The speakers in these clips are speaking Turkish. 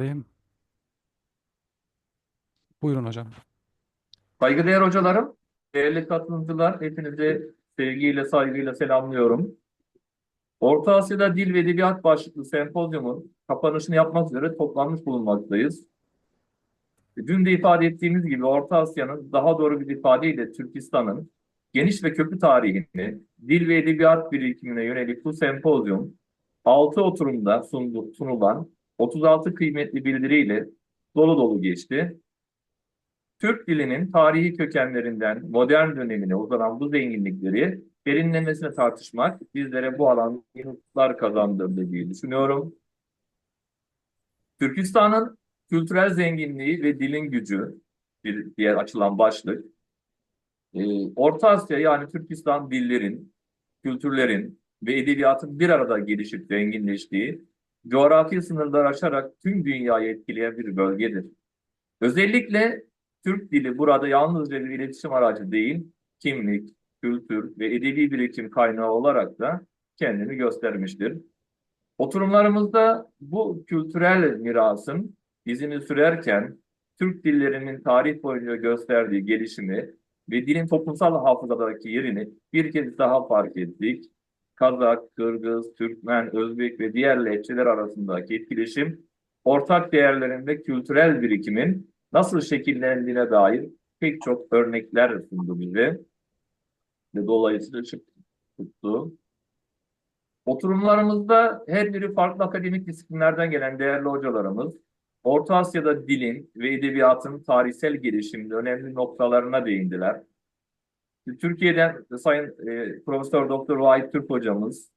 Beyim. Buyurun hocam. Saygıdeğer hocalarım, değerli katılımcılar, hepinizi sevgiyle, saygıyla selamlıyorum. Orta Asya'da Dil ve Edebiyat başlıklı sempozyumun kapanışını yapmak üzere toplanmış bulunmaktayız. Dün de ifade ettiğimiz gibi Orta Asya'nın, daha doğru bir ifadeyle Türkistan'ın geniş ve köklü tarihini, dil ve edebiyat birikimine yönelik bu sempozyum, 6 oturumda sunulan 36 kıymetli bildiriyle dolu dolu geçti. Türk dilinin tarihi kökenlerinden modern dönemine uzanan bu zenginlikleri derinlemesine tartışmak bizlere bu alanda yanıtlar kazandırdı diye düşünüyorum. Türkistan'ın kültürel zenginliği ve dilin gücü bir diğer açılan başlık. Ee, Orta Asya yani Türkistan dillerin, kültürlerin ve edebiyatın bir arada gelişip zenginleştiği, coğrafi sınırlar aşarak tüm dünyayı etkileyen bir bölgedir. Özellikle Türk dili burada yalnızca bir iletişim aracı değil, kimlik, kültür ve edebi birikim kaynağı olarak da kendini göstermiştir. Oturumlarımızda bu kültürel mirasın izini sürerken Türk dillerinin tarih boyunca gösterdiği gelişimi ve dilin toplumsal hafızadaki yerini bir kez daha fark ettik. Kazak, Kırgız, Türkmen, Özbek ve diğer lehçeler arasındaki etkileşim ortak değerlerin ve kültürel birikimin nasıl şekillendiğine dair pek çok örnekler sundu bize ve dolayısıyla tuttu. Oturumlarımızda her biri farklı akademik disiplinlerden gelen değerli hocalarımız Orta Asya'da dilin ve edebiyatın tarihsel gelişiminde önemli noktalarına değindiler. Türkiye'den Sayın e, Profesör Doktor Vahit Türk hocamız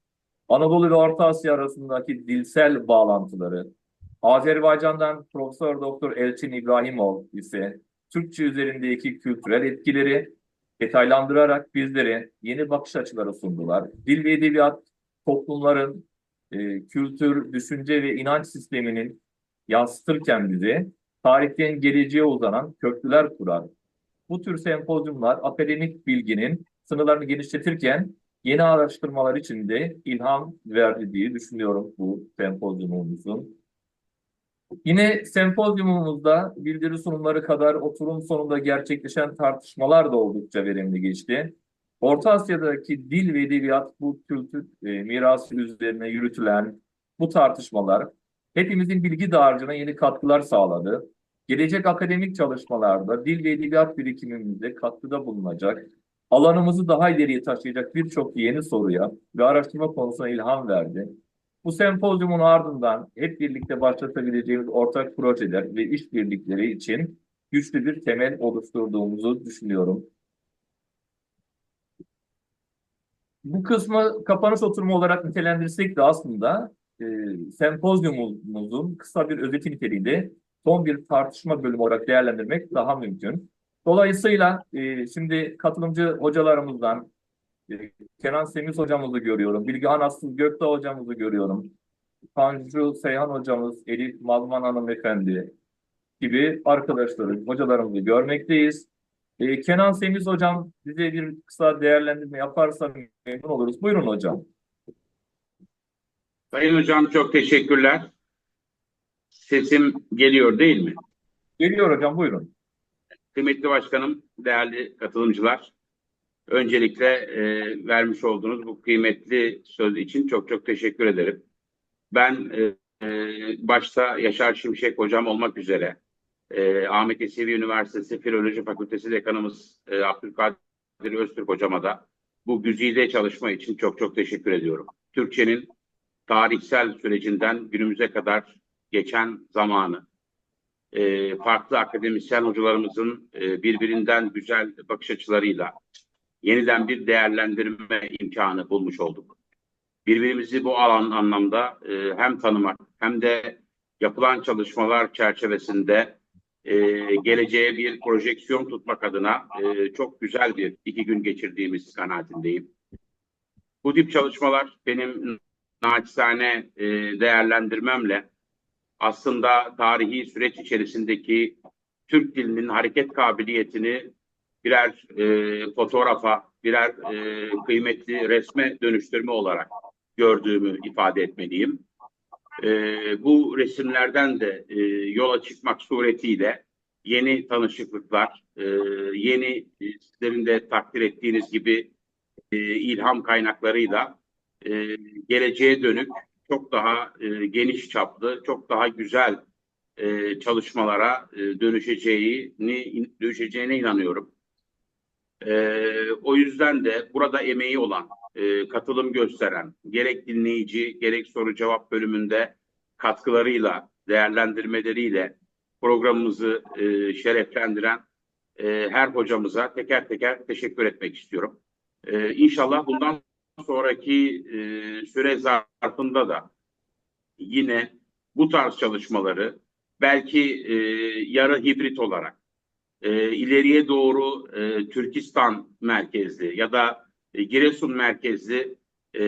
Anadolu ve Orta Asya arasındaki dilsel bağlantıları, Azerbaycan'dan Profesör Doktor Elçin İbrahimov ise Türkçe üzerindeki kültürel etkileri detaylandırarak bizlere yeni bakış açıları sundular. Dil ve edebiyat toplumların e, kültür, düşünce ve inanç sisteminin yansıtırken bize tarihten geleceğe uzanan köprüler kurar. Bu tür sempozyumlar akademik bilginin sınırlarını genişletirken yeni araştırmalar için de ilham verdi diye düşünüyorum bu sempozyumumuzun. Yine sempozyumumuzda bildiri sunumları kadar oturum sonunda gerçekleşen tartışmalar da oldukça verimli geçti. Orta Asya'daki dil ve edebiyat bu kültür e, mirası üzerine yürütülen bu tartışmalar hepimizin bilgi dağarcığına yeni katkılar sağladı. Gelecek akademik çalışmalarda dil ve edebiyat birikimimizde katkıda bulunacak, alanımızı daha ileriye taşıyacak birçok yeni soruya ve araştırma konusuna ilham verdi. Bu sempozyumun ardından hep birlikte başlatabileceğimiz ortak projeler ve işbirlikleri için güçlü bir temel oluşturduğumuzu düşünüyorum. Bu kısmı kapanış oturumu olarak nitelendirirsek de aslında e, sempozyumumuzun kısa bir özeti niteliğinde son bir tartışma bölümü olarak değerlendirmek daha mümkün. Dolayısıyla e, şimdi katılımcı hocalarımızdan e, Kenan Semiz hocamızı görüyorum, Bilgehan Aslı Gökdağ hocamızı görüyorum, Tanju Seyhan hocamız, Elif Malman hanımefendi gibi arkadaşları, hocalarımızı görmekteyiz. E, Kenan Semiz hocam bize bir kısa değerlendirme yaparsa memnun oluruz. Buyurun hocam. Sayın Hocam çok teşekkürler. Sesim geliyor değil mi? Geliyor hocam buyurun. Kıymetli Başkanım, değerli katılımcılar. Öncelikle e, vermiş olduğunuz bu kıymetli söz için çok çok teşekkür ederim. Ben e, e, başta Yaşar Şimşek Hocam olmak üzere e, Ahmet Yesevi Üniversitesi Filoloji Fakültesi Dekanımız e, Abdülkadir Öztürk Hocama da bu güzide çalışma için çok çok teşekkür ediyorum. Türkçenin tarihsel sürecinden günümüze kadar geçen zamanı, e, farklı akademisyen hocalarımızın e, birbirinden güzel bakış açılarıyla yeniden bir değerlendirme imkanı bulmuş olduk. Birbirimizi bu alan anlamda e, hem tanımak hem de yapılan çalışmalar çerçevesinde e, geleceğe bir projeksiyon tutmak adına e, çok güzel bir iki gün geçirdiğimiz kanaatindeyim. Bu tip çalışmalar benim naçizane e, değerlendirmemle aslında tarihi süreç içerisindeki Türk dilinin hareket kabiliyetini birer e, fotoğrafa, birer e, kıymetli resme dönüştürme olarak gördüğümü ifade etmeliyim. E, bu resimlerden de e, yola çıkmak suretiyle yeni tanışıklıklar, e, yeni e, sizlerin de takdir ettiğiniz gibi e, ilham kaynaklarıyla e, geleceğe dönük çok daha e, geniş çaplı, çok daha güzel e, çalışmalara e, dönüşeceğini dönüşeceğine inanıyorum. E, o yüzden de burada emeği olan, e, katılım gösteren, gerek dinleyici, gerek soru cevap bölümünde katkılarıyla, değerlendirmeleriyle programımızı e, şereflendiren e, her hocamıza teker teker teşekkür etmek istiyorum. E, inşallah bundan sonraki e, süre zarfında da yine bu tarz çalışmaları belki e, yarı hibrit olarak e, ileriye doğru e, Türkistan merkezli ya da e, Giresun merkezli e,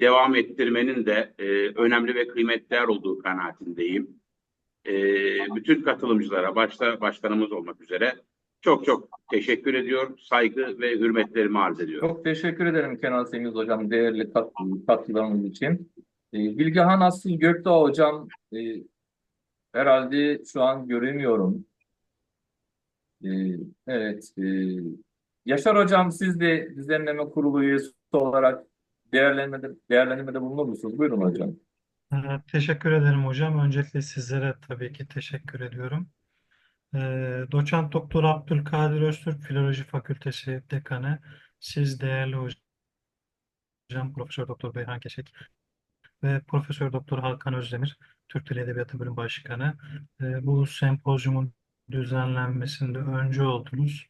devam ettirmenin de e, önemli ve kıymetli olduğu kanaatindeyim. E, bütün katılımcılara, başta başkanımız olmak üzere çok çok teşekkür ediyor, saygı ve hürmetlerimi arz ediyorum. Çok teşekkür ederim Kenan Semiz Hocam değerli kat, katkılarınız için. E, Bilgehan Asıl Gökdağ Hocam e, herhalde şu an göremiyorum. E, evet. E, Yaşar Hocam siz de düzenleme kurulu üyesi olarak değerlendirmede, değerlendirmede bulunur musunuz? Buyurun hocam. Ee, Teşekkür ederim hocam. Öncelikle sizlere tabii ki teşekkür ediyorum. Ee, Doçent Doktor Abdülkadir Öztürk Filoloji Fakültesi Dekanı, siz değerli hocam Profesör Doktor Beyhan Keşek ve Profesör Doktor Hakan Özdemir, Türk Dili Edebiyatı Bölüm Başkanı. Ee, bu sempozyumun düzenlenmesinde öncü oldunuz.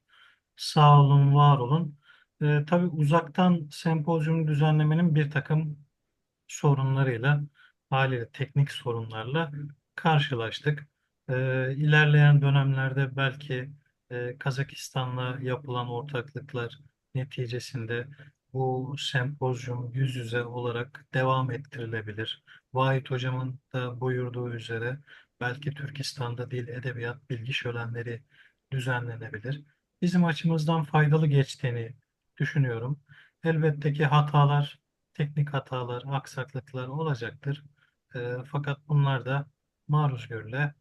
Sağ olun, var olun. Ee, tabii uzaktan sempozyum düzenlemenin bir takım sorunlarıyla, haliyle teknik sorunlarla karşılaştık. Ee, ilerleyen dönemlerde belki e, Kazakistan'la yapılan ortaklıklar neticesinde bu sempozyum yüz yüze olarak devam ettirilebilir. Vahit Hocam'ın da buyurduğu üzere belki Türkistan'da dil, edebiyat, bilgi şölenleri düzenlenebilir. Bizim açımızdan faydalı geçtiğini düşünüyorum. Elbette ki hatalar, teknik hatalar, aksaklıklar olacaktır. E, fakat bunlar da maruz görüle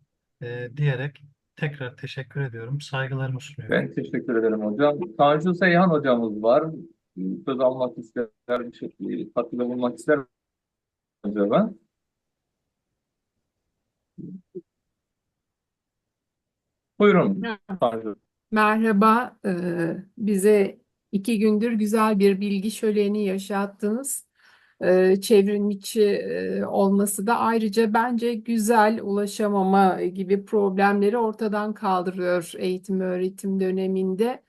e, diyerek tekrar teşekkür ediyorum. Saygılarımı sunuyorum. Ben teşekkür ederim hocam. Tanju Seyhan hocamız var. Söz almak ister, bir şey, katkıda bulunmak ister acaba? Buyurun Tanju. Merhaba, eee, bize iki gündür güzel bir bilgi şöleni yaşattınız. Eee çevrim içi eee, olması da ayrıca bence güzel ulaşamama gibi problemleri ortadan kaldırıyor eğitim öğretim döneminde.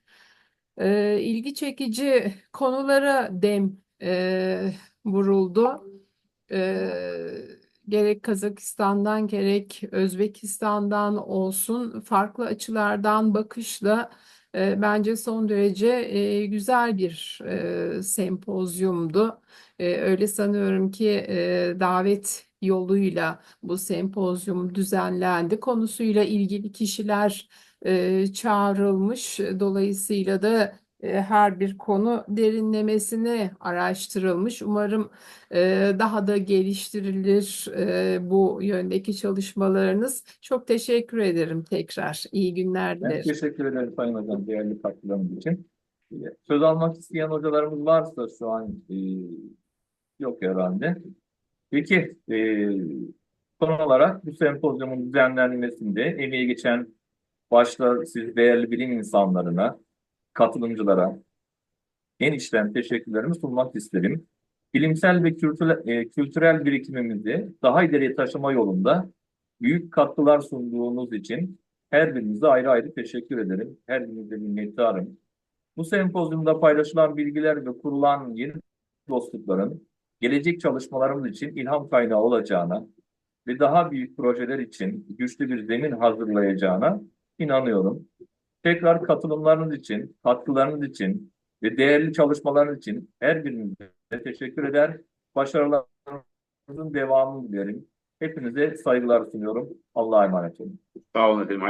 Eee ilgi çekici konulara dem eee, vuruldu. Gerek Kazakistan'dan gerek Özbekistan'dan olsun farklı açılardan bakışla bence son derece güzel bir sempozyumdu. Öyle sanıyorum ki davet yoluyla bu sempozyum düzenlendi. Konusuyla ilgili kişiler çağrılmış. Dolayısıyla da her bir konu derinlemesine araştırılmış. Umarım e, daha da geliştirilir e, bu yöndeki çalışmalarınız. Çok teşekkür ederim tekrar. İyi günler Ben dilerim. teşekkür ederim Sayın Hocam değerli katkılarınız için. Söz almak isteyen hocalarımız varsa şu an e, yok herhalde. Peki e, son olarak bu sempozyumun düzenlenmesinde emeği geçen başta siz değerli bilim insanlarına, katılımcılara en içten teşekkürlerimi sunmak isterim. Bilimsel ve kültürel, e, kültürel birikimimizi daha ileriye taşıma yolunda büyük katkılar sunduğunuz için her birinize ayrı ayrı teşekkür ederim. Her birinize minnettarım. Bu sempozyumda paylaşılan bilgiler ve kurulan yeni dostlukların gelecek çalışmalarımız için ilham kaynağı olacağına ve daha büyük projeler için güçlü bir zemin hazırlayacağına inanıyorum. Tekrar katılımlarınız için, katkılarınız için ve değerli çalışmalarınız için her birinize teşekkür eder. Başarılarınızın devamını dilerim. Hepinize saygılar sunuyorum. Allah'a emanet olun. Sağ olun efendim.